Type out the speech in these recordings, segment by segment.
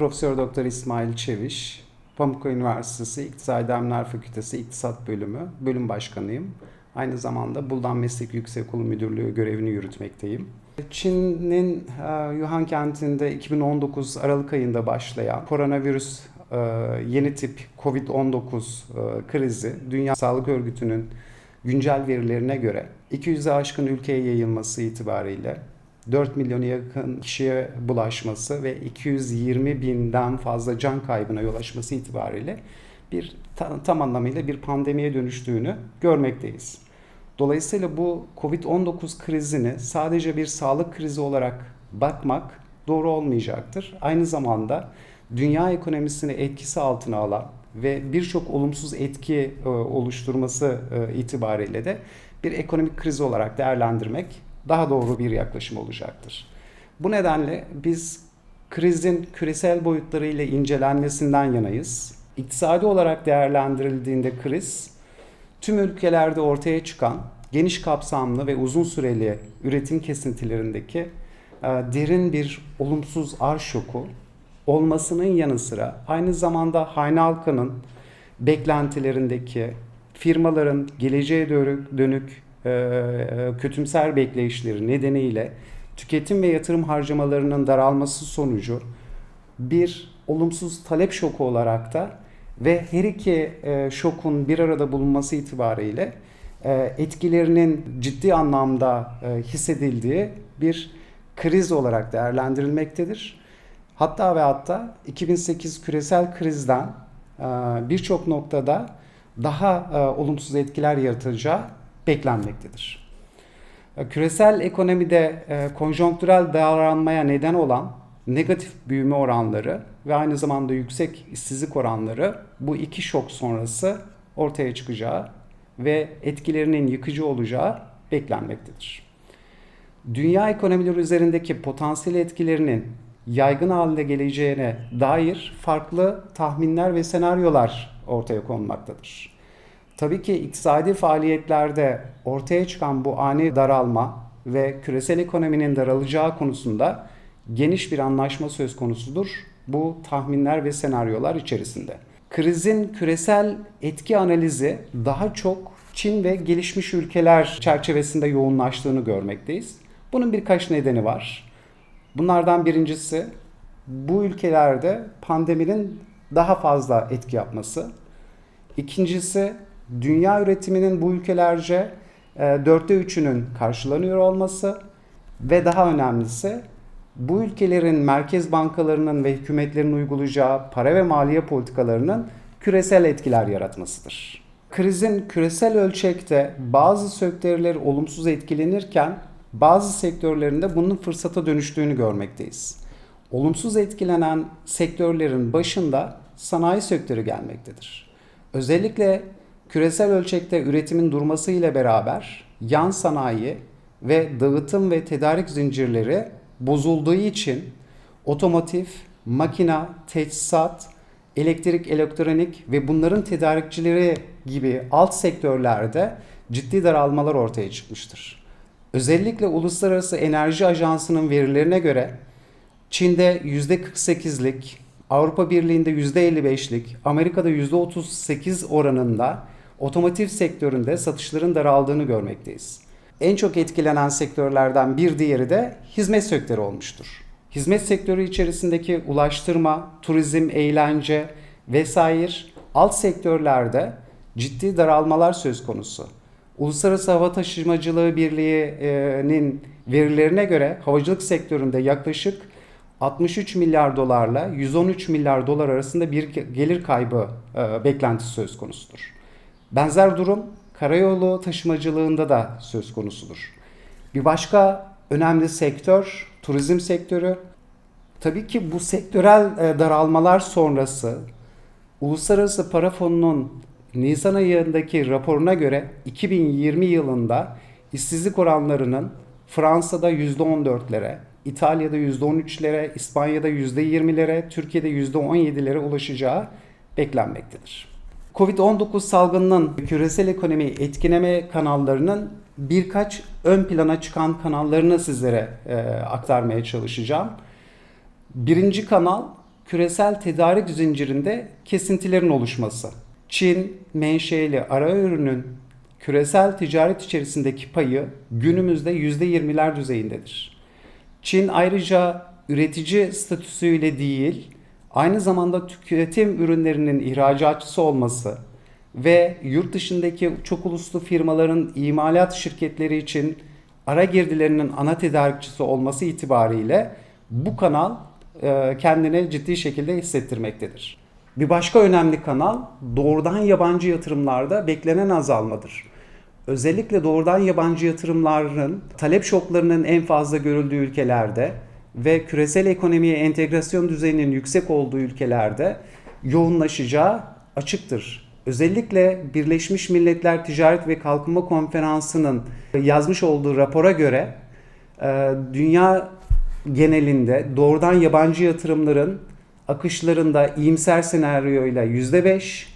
Profesör Doktor İsmail Çeviş, Pamukkale Üniversitesi İktisadi Bilimler Fakültesi İktisat Bölümü bölüm başkanıyım. Aynı zamanda Buldan Meslek Yüksekokulu Müdürlüğü görevini yürütmekteyim. Çin'in e, Yuhan kentinde 2019 Aralık ayında başlayan koronavirüs e, yeni tip COVID-19 e, krizi Dünya Sağlık Örgütü'nün güncel verilerine göre 200'e aşkın ülkeye yayılması itibariyle 4 milyona yakın kişiye bulaşması ve 220 binden fazla can kaybına yol açması itibariyle bir ta- tam anlamıyla bir pandemiye dönüştüğünü görmekteyiz. Dolayısıyla bu Covid-19 krizini sadece bir sağlık krizi olarak bakmak doğru olmayacaktır. Aynı zamanda dünya ekonomisini etkisi altına alan ve birçok olumsuz etki e, oluşturması e, itibariyle de bir ekonomik kriz olarak değerlendirmek daha doğru bir yaklaşım olacaktır. Bu nedenle biz krizin küresel boyutlarıyla incelenmesinden yanayız. İktisadi olarak değerlendirildiğinde kriz tüm ülkelerde ortaya çıkan geniş kapsamlı ve uzun süreli üretim kesintilerindeki e, derin bir olumsuz arş şoku olmasının yanı sıra aynı zamanda hane halkının beklentilerindeki firmaların geleceğe dönük, kötümser bekleyişleri nedeniyle tüketim ve yatırım harcamalarının daralması sonucu bir olumsuz talep şoku olarak da ve her iki e, şokun bir arada bulunması itibariyle e, etkilerinin ciddi anlamda e, hissedildiği bir kriz olarak değerlendirilmektedir. Hatta ve hatta 2008 küresel krizden e, birçok noktada daha e, olumsuz etkiler yaratacağı beklenmektedir. E, Küresel ekonomide e, konjonktürel davranmaya neden olan negatif büyüme oranları ve aynı zamanda yüksek işsizlik oranları bu iki şok sonrası ortaya çıkacağı ve etkilerinin yıkıcı olacağı beklenmektedir. Dünya ekonomileri üzerindeki potansiyel etkilerinin yaygın halde geleceğine dair farklı tahminler ve senaryolar ortaya konmaktadır. Tabii ki iktisadi faaliyetlerde ortaya çıkan bu ani daralma ve küresel ekonominin daralacağı konusunda geniş bir anlaşma söz konusudur bu tahminler ve senaryolar içerisinde. Krizin küresel etki analizi daha çok Çin ve gelişmiş ülkeler çerçevesinde yoğunlaştığını görmekteyiz. Bunun birkaç nedeni var. Bunlardan birincisi bu ülkelerde pandeminin daha fazla etki yapması. İkincisi dünya üretiminin bu ülkelerce e, dörtte üçünün karşılanıyor olması ve daha önemlisi bu ülkelerin merkez bankalarının ve hükümetlerin uygulayacağı para ve maliye politikalarının küresel etkiler yaratmasıdır. Krizin küresel ölçekte bazı sektörler olumsuz etkilenirken bazı sektörlerinde bunun fırsata dönüştüğünü görmekteyiz. Olumsuz etkilenen sektörlerin başında sanayi sektörü gelmektedir. Özellikle küresel ölçekte üretimin durması ile beraber yan sanayi ve dağıtım ve tedarik zincirleri bozulduğu için otomotiv, makina, teçhizat, elektrik, elektronik ve bunların tedarikçileri gibi alt sektörlerde ciddi daralmalar ortaya çıkmıştır. Özellikle Uluslararası Enerji Ajansı'nın verilerine göre Çin'de %48'lik, Avrupa Birliği'nde %55'lik, Amerika'da %38 oranında otomotiv sektöründe satışların daraldığını görmekteyiz. En çok etkilenen sektörlerden bir diğeri de hizmet sektörü olmuştur. Hizmet sektörü içerisindeki ulaştırma, turizm, eğlence vesaire alt sektörlerde ciddi daralmalar söz konusu. Uluslararası Hava Taşımacılığı Birliği'nin verilerine göre havacılık sektöründe yaklaşık 63 milyar dolarla 113 milyar dolar arasında bir gelir kaybı e, beklentisi söz konusudur. Benzer durum karayolu taşımacılığında da söz konusudur. Bir başka önemli sektör turizm sektörü. Tabii ki bu sektörel e, daralmalar sonrası Uluslararası Para Fonu'nun Nisan ayındaki raporuna göre 2020 yılında işsizlik oranlarının Fransa'da %14'lere, İtalya'da %13'lere, İspanya'da %20'lere, Türkiye'de %17'lere ulaşacağı beklenmektedir. Covid-19 salgınının küresel ekonomiyi etkileme kanallarının birkaç ön plana çıkan kanallarını sizlere e, aktarmaya çalışacağım. Birinci kanal küresel tedarik zincirinde kesintilerin oluşması. Çin menşeli ara ürünün küresel ticaret içerisindeki payı günümüzde %20'ler düzeyindedir. Çin ayrıca üretici statüsüyle değil, aynı zamanda tüketim ürünlerinin ihracatçısı olması ve yurt dışındaki çok uluslu firmaların imalat şirketleri için ara girdilerinin ana tedarikçisi olması itibariyle bu kanal e, kendini ciddi şekilde hissettirmektedir. Bir başka önemli kanal doğrudan yabancı yatırımlarda beklenen azalmadır. Özellikle doğrudan yabancı yatırımların talep şoklarının en fazla görüldüğü ülkelerde ve küresel ekonomiye entegrasyon düzeyinin yüksek olduğu ülkelerde yoğunlaşacağı açıktır. Özellikle Birleşmiş Milletler Ticaret ve Kalkınma Konferansı'nın yazmış olduğu rapora göre e, dünya genelinde doğrudan yabancı yatırımların akışlarında iyimser senaryoyla %5,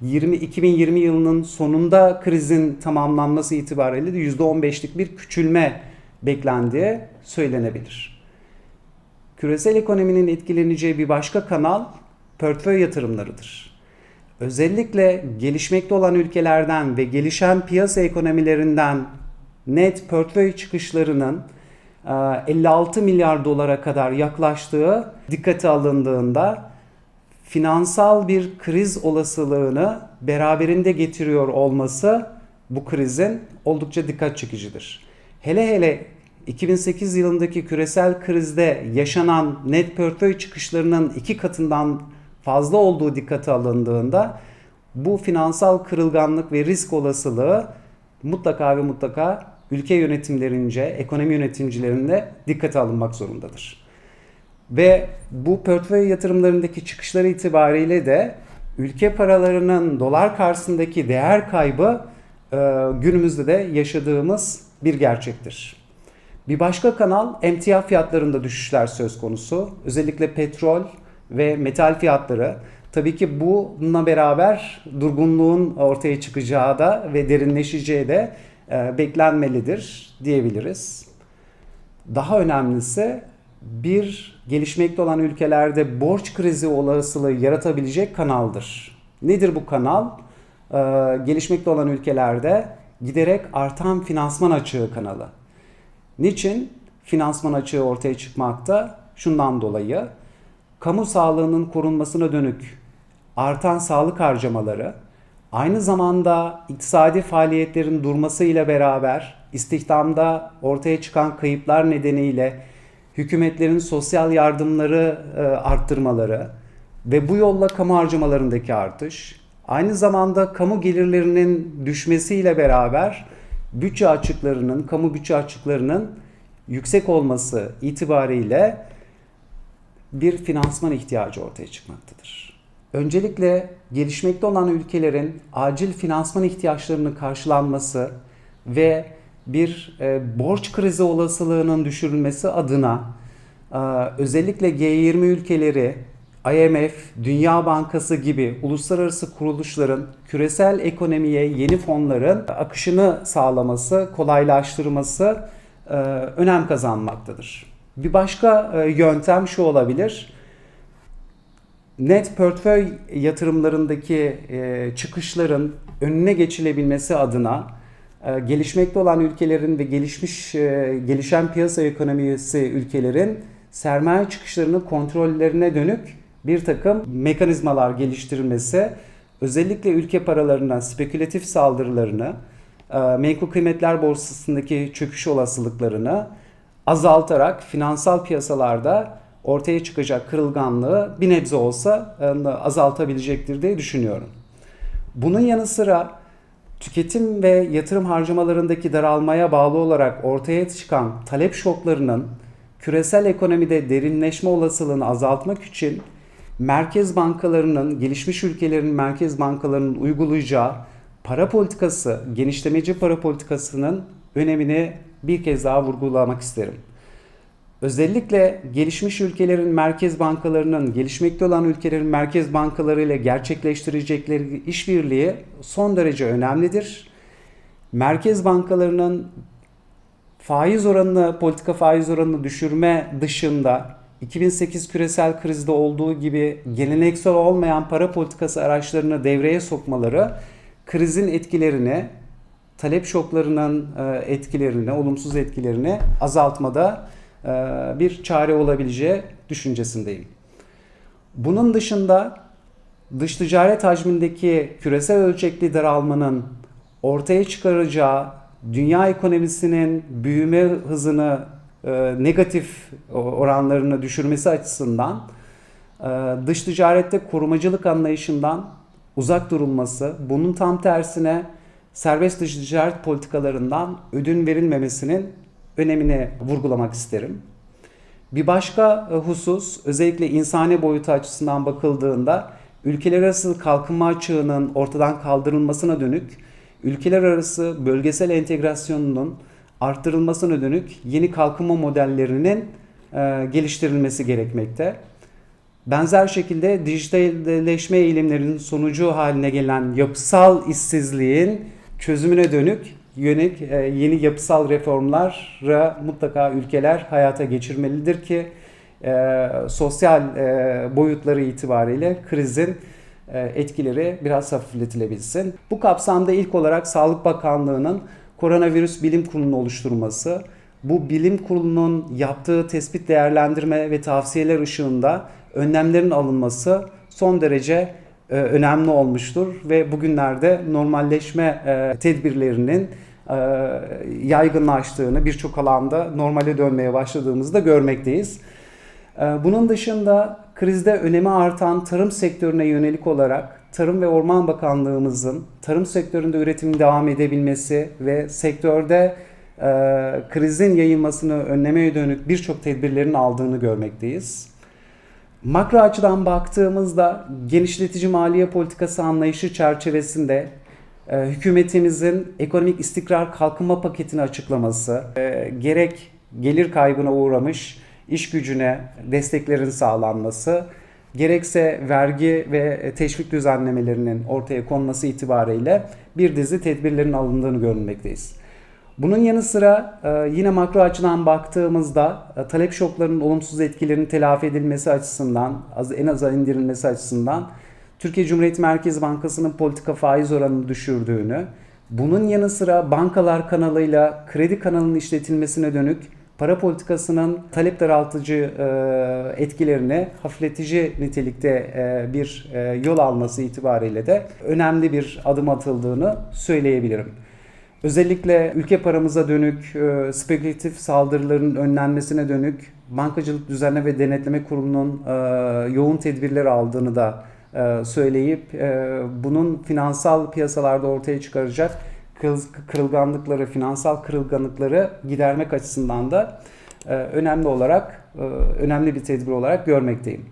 20, 2020 yılının sonunda krizin tamamlanması itibariyle de %15'lik bir küçülme beklendiği söylenebilir. Küresel ekonominin etkileneceği bir başka kanal portföy yatırımlarıdır. Özellikle gelişmekte olan ülkelerden ve gelişen piyasa ekonomilerinden net portföy çıkışlarının 56 milyar dolara kadar yaklaştığı dikkate alındığında finansal bir kriz olasılığını beraberinde getiriyor olması bu krizin oldukça dikkat çekicidir. Hele hele 2008 yılındaki küresel krizde yaşanan net portföy çıkışlarının iki katından fazla olduğu dikkate alındığında bu finansal kırılganlık ve risk olasılığı mutlaka ve mutlaka ülke yönetimlerince, ekonomi yönetimcilerinde dikkate alınmak zorundadır. Ve bu portföy yatırımlarındaki çıkışları itibariyle de ülke paralarının dolar karşısındaki değer kaybı günümüzde de yaşadığımız bir gerçektir. Bir başka kanal emtia fiyatlarında düşüşler söz konusu. Özellikle petrol ve metal fiyatları. Tabii ki bununla beraber durgunluğun ortaya çıkacağı da ve derinleşeceği de e, beklenmelidir diyebiliriz. Daha önemlisi bir gelişmekte olan ülkelerde borç krizi olasılığı yaratabilecek kanaldır. Nedir bu kanal? Ee, gelişmekte olan ülkelerde giderek artan finansman açığı kanalı. Niçin finansman açığı ortaya çıkmakta? Şundan dolayı kamu sağlığının korunmasına dönük artan sağlık harcamaları, aynı zamanda iktisadi faaliyetlerin durmasıyla beraber istihdamda ortaya çıkan kayıplar nedeniyle hükümetlerin sosyal yardımları e, arttırmaları ve bu yolla kamu harcamalarındaki artış, aynı zamanda kamu gelirlerinin düşmesiyle beraber bütçe açıklarının, kamu bütçe açıklarının yüksek olması itibariyle bir finansman ihtiyacı ortaya çıkmaktadır. Öncelikle gelişmekte olan ülkelerin acil finansman ihtiyaçlarının karşılanması ve bir e, borç krizi olasılığının düşürülmesi adına e, özellikle G20 ülkeleri, IMF, Dünya Bankası gibi uluslararası kuruluşların küresel ekonomiye yeni fonların akışını sağlaması, kolaylaştırması e, önem kazanmaktadır. Bir başka e, yöntem şu olabilir. Net portföy yatırımlarındaki e, çıkışların önüne geçilebilmesi adına gelişmekte olan ülkelerin ve gelişmiş gelişen piyasa ekonomisi ülkelerin sermaye çıkışlarının kontrollerine dönük bir takım mekanizmalar geliştirilmesi özellikle ülke paralarına spekülatif saldırılarını, e, menkul kıymetler borsasındaki çöküş olasılıklarını azaltarak finansal piyasalarda ortaya çıkacak kırılganlığı bir nebze olsa azaltabilecektir diye düşünüyorum. Bunun yanı sıra tüketim ve yatırım harcamalarındaki daralmaya bağlı olarak ortaya çıkan talep şoklarının küresel ekonomide derinleşme olasılığını azaltmak için merkez bankalarının, gelişmiş ülkelerin merkez bankalarının uygulayacağı para politikası, genişlemeci para politikasının önemini bir kez daha vurgulamak isterim. Özellikle gelişmiş ülkelerin merkez bankalarının, gelişmekte olan ülkelerin merkez bankaları ile gerçekleştirecekleri işbirliği son derece önemlidir. Merkez bankalarının faiz oranını, politika faiz oranını düşürme dışında 2008 küresel krizde olduğu gibi geleneksel olmayan para politikası araçlarını devreye sokmaları krizin etkilerini, talep şoklarının e, etkilerini, olumsuz etkilerini azaltmada e, bir çare olabileceği düşüncesindeyim. Bunun dışında dış ticaret hacmindeki küresel ölçekli daralmanın ortaya çıkaracağı dünya ekonomisinin büyüme hızını negatif oranlarını düşürmesi açısından e, dış ticarette korumacılık anlayışından uzak durulması, bunun tam tersine serbest dış ticaret politikalarından ödün verilmemesinin önemini vurgulamak isterim. Bir başka e, husus özellikle insani boyutu açısından bakıldığında ülkeler arası kalkınma açığının ortadan kaldırılmasına dönük ülkeler arası bölgesel entegrasyonunun arttırılmasına dönük yeni kalkınma modellerinin e, geliştirilmesi gerekmekte. Benzer şekilde dijitalleşme eğilimlerinin sonucu haline gelen yapısal işsizliğin çözümüne dönük yönelik e, yeni yapısal reformlara mutlaka ülkeler hayata geçirmelidir ki e, sosyal e, boyutları itibariyle krizin e, etkileri biraz hafifletilebilsin. Bu kapsamda ilk olarak Sağlık Bakanlığı'nın Koronavirüs Bilim Kurulu'nu oluşturması, bu bilim kurulunun yaptığı tespit, değerlendirme ve tavsiyeler ışığında önlemlerin alınması son derece e, önemli olmuştur ve bugünlerde normalleşme e, tedbirlerinin e, yaygınlaştığını birçok alanda normale dönmeye başladığımızı da görmekteyiz. Bunun dışında krizde önemi artan tarım sektörüne yönelik olarak Tarım ve Orman Bakanlığımızın tarım sektöründe üretimin devam edebilmesi ve sektörde e, krizin yayılmasını önlemeye dönük birçok tedbirlerin aldığını görmekteyiz. Makro açıdan baktığımızda genişletici maliye politikası anlayışı çerçevesinde e, hükümetimizin ekonomik istikrar kalkınma paketini açıklaması, e, gerek gelir kaybına uğramış iş gücüne desteklerin sağlanması, gerekse vergi ve teşvik düzenlemelerinin ortaya konması itibariyle bir dizi tedbirlerin alındığını görmekteyiz. Bunun yanı sıra e, yine makro açıdan baktığımızda e, talep şoklarının olumsuz etkilerinin telafi edilmesi açısından, en aza indirilmesi açısından Türkiye Cumhuriyet Merkez Bankası'nın politika faiz oranını düşürdüğünü, bunun yanı sıra bankalar kanalıyla kredi kanalının işletilmesine dönük para politikasının talep daraltıcı e, etkilerini hafifletici nitelikte e, bir e, yol alması itibariyle de önemli bir adım atıldığını söyleyebilirim. Özellikle ülke paramıza dönük spekülatif saldırıların önlenmesine dönük Bankacılık Düzenleme ve Denetleme Kurumu'nun e, yoğun tedbirler aldığını da söyleyip bunun finansal piyasalarda ortaya çıkaracak kırılganlıkları, finansal kırılganlıkları gidermek açısından da e, önemli olarak, e, önemli bir tedbir olarak görmekteyim.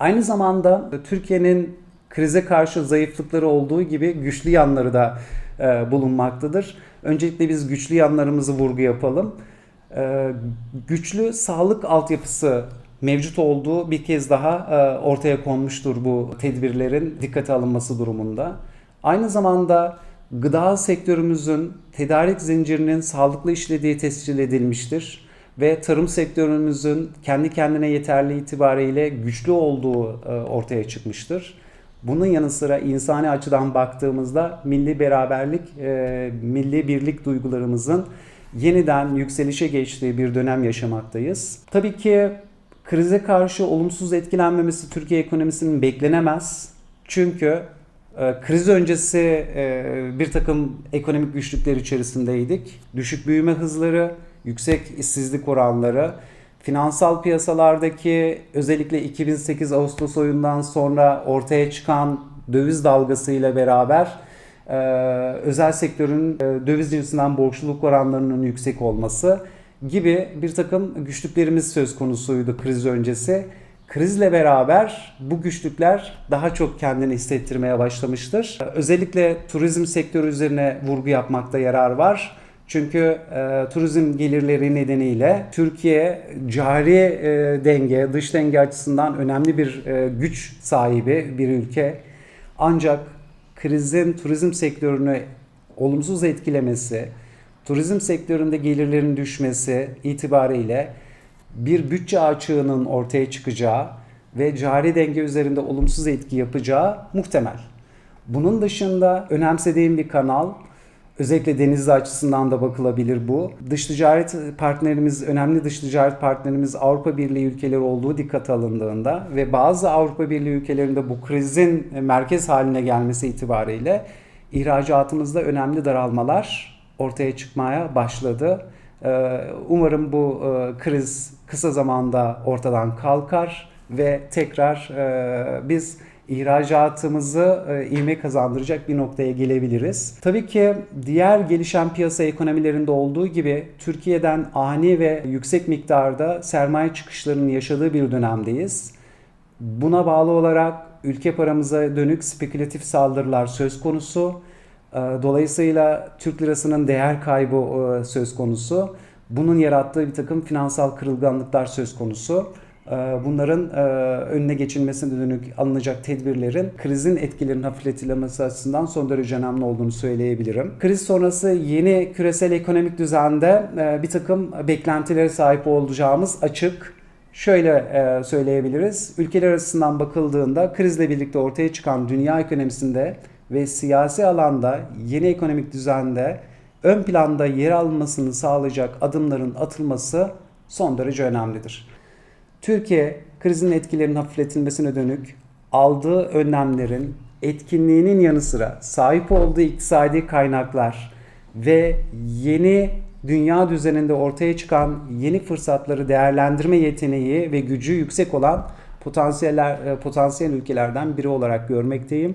Aynı zamanda Türkiye'nin krize karşı zayıflıkları olduğu gibi güçlü yanları da e, bulunmaktadır. Öncelikle biz güçlü yanlarımızı vurgu yapalım. Güçlü sağlık altyapısı mevcut olduğu bir kez daha ortaya konmuştur bu tedbirlerin dikkate alınması durumunda. Aynı zamanda gıda sektörümüzün tedarik zincirinin sağlıklı işlediği tescil edilmiştir ve tarım sektörümüzün kendi kendine yeterli itibariyle güçlü olduğu e, ortaya çıkmıştır. Bunun yanı sıra insani açıdan baktığımızda milli beraberlik, e, milli birlik duygularımızın yeniden yükselişe geçtiği bir dönem yaşamaktayız. Tabii ki krize karşı olumsuz etkilenmemesi Türkiye ekonomisinin beklenemez. Çünkü kriz öncesi e, bir takım ekonomik güçlükler içerisindeydik. Düşük büyüme hızları, yüksek işsizlik oranları, finansal piyasalardaki özellikle 2008 Ağustos oyundan sonra ortaya çıkan döviz dalgasıyla beraber e, özel sektörün e, döviz cinsinden borçluluk oranlarının yüksek olması gibi bir takım güçlüklerimiz söz konusuydu kriz öncesi. Krizle beraber bu güçlükler daha çok kendini hissettirmeye başlamıştır. Özellikle turizm sektörü üzerine vurgu yapmakta yarar var. Çünkü e, turizm gelirleri nedeniyle Türkiye cari e, denge, dış denge açısından önemli bir e, güç sahibi bir ülke. Ancak krizin turizm sektörünü olumsuz etkilemesi, turizm sektöründe gelirlerin düşmesi itibariyle bir bütçe açığının ortaya çıkacağı ve cari denge üzerinde olumsuz etki yapacağı muhtemel. Bunun dışında önemsediğim bir kanal Özellikle denizli açısından da bakılabilir bu. Dış ticaret partnerimiz, önemli dış ticaret partnerimiz Avrupa Birliği ülkeleri olduğu dikkat alındığında ve bazı Avrupa Birliği ülkelerinde bu krizin merkez haline gelmesi itibariyle ihracatımızda önemli daralmalar ortaya çıkmaya başladı. Ee, Umarım bu e, kriz kısa zamanda ortadan kalkar ve tekrar e, biz ihracatımızı e, ivme kazandıracak bir noktaya gelebiliriz. Tabii ki diğer gelişen piyasa ekonomilerinde olduğu gibi Türkiye'den ani ve yüksek miktarda sermaye çıkışlarının yaşadığı bir dönemdeyiz. Buna bağlı olarak ülke paramıza dönük spekülatif saldırılar söz konusu. E, Dolayısıyla Türk lirasının değer kaybı e, söz konusu. Bunun yarattığı bir takım finansal kırılganlıklar söz konusu. E, Bunların e, önüne geçilmesine dönük alınacak tedbirlerin krizin etkilerinin hafifletilmesi açısından son derece önemli olduğunu söyleyebilirim. Kriz sonrası yeni küresel ekonomik düzende e, bir takım beklentilere sahip olacağımız açık. Şöyle söyleyebiliriz. Ülkeler arasından bakıldığında krizle birlikte ortaya çıkan dünya ekonomisinde ve siyasi alanda yeni ekonomik düzende ön planda yer almasını sağlayacak adımların atılması son derece önemlidir. Türkiye krizin etkilerinin hafifletilmesine dönük aldığı önlemlerin etkinliğinin yanı sıra sahip olduğu iktisadi kaynaklar ve yeni dünya düzeninde ortaya çıkan yeni fırsatları değerlendirme yeteneği ve gücü yüksek olan potansiyeller potansiyel ülkelerden biri olarak görmekteyim.